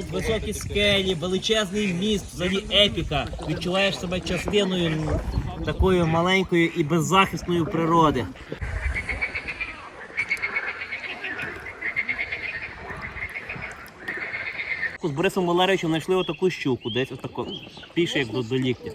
Високі скелі, величезний міст, взагалі епіка. Відчуваєш себе частиною такої маленької і беззахисної природи. З Борисом Валерійовичем знайшли отаку щуку, десь отако, піше як до, до ліктя.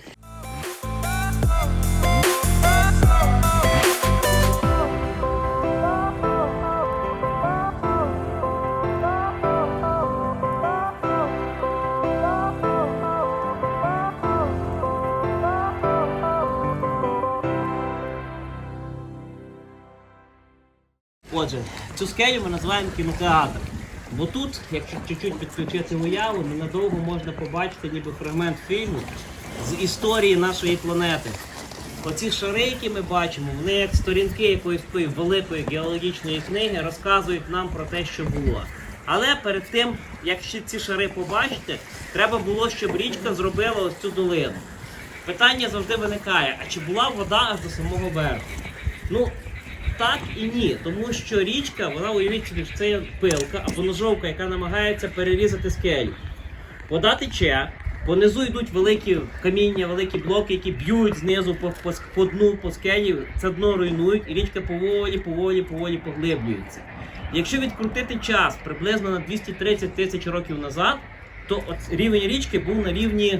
Отже, цю скелю ми називаємо кінотеатр. Бо тут, якщо чуть-чуть підключити уяву, ненадовго можна побачити ніби фрагмент фільму з історії нашої планети. Оці шари, які ми бачимо, вони як сторінки якоїсь великої геологічної книги розказують нам про те, що було. Але перед тим, як ці шари побачити, треба було, щоб річка зробила ось цю долину. Питання завжди виникає: а чи була вода аж до самого берегу? Ну, так і ні, тому що річка, вона уявіть собі, що це є пилка або ножовка, яка намагається перерізати скелю. Вода тече, понизу йдуть великі каміння, великі блоки, які б'ють знизу по, по, по дну, по скелі, це дно руйнують, і річка поволі, поволі, поволі поглиблюється. Якщо відкрутити час приблизно на 230 тисяч років назад, то от рівень річки був на рівні,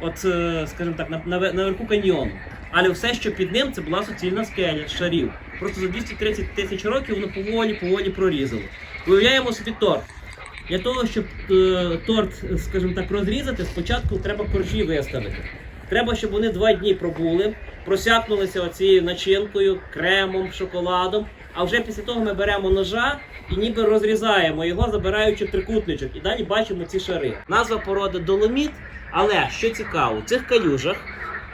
от, е, скажімо так, на, на, ве- наверху каньйону. Але все, що під ним, це була суцільна скеля з шарів. За 230 тисяч років воно поволі, поволі прорізало. Уявляємо собі торт. Для того, щоб е, торт, скажімо так, розрізати, спочатку треба коржі виставити. Треба, щоб вони два дні пробули, просякнулися оцією начинкою, кремом, шоколадом. А вже після того ми беремо ножа і ніби розрізаємо його, забираючи трикутничок. І далі бачимо ці шари. Назва породи доломіт, але що цікаво, в цих калюжах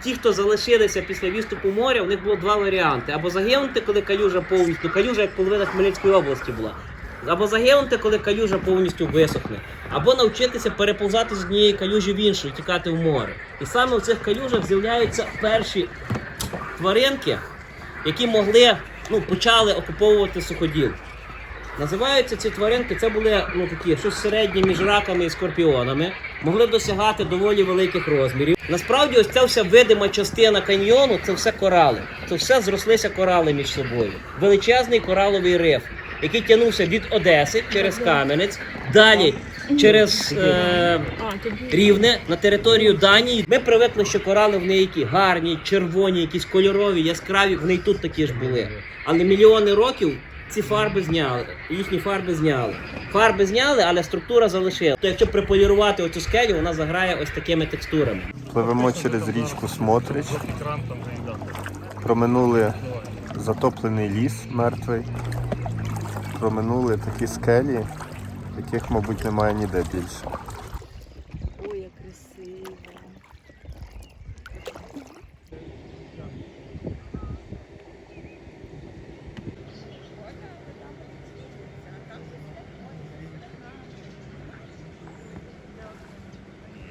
ті, хто залишилися після відступу моря, у них було два варіанти: або загинути, коли калюжа повністю, калюжа як половина Хмельницької області була. Або загинути, коли калюжа повністю висохне, або навчитися переповзати з однієї калюжі в іншу і тікати в море. І саме в цих калюжах з'являються перші тваринки, які могли, ну, почали окуповувати суходіл. Називаються ці тваринки, це були ну, такі щось середнє між раками і скорпіонами, могли досягати доволі великих розмірів. Насправді, ось ця вся видима частина каньйону це все корали. Це все зрослися корали між собою. Величезний кораловий риф, який тягнувся від Одеси через Кам'янець, далі через е, Рівне на територію Данії. Ми привикли, що корали в неї які гарні, червоні, якісь кольорові, яскраві. Вони і тут такі ж були. Але мільйони років ці фарби зняли, їхні фарби зняли. Фарби зняли, але структура залишила. То якщо приполірувати оцю скелю, вона заграє ось такими текстурами. Пливемо через річку Смотрич. Проминули затоплений ліс мертвий. Проминули такі скелі, яких, мабуть, немає ніде більше.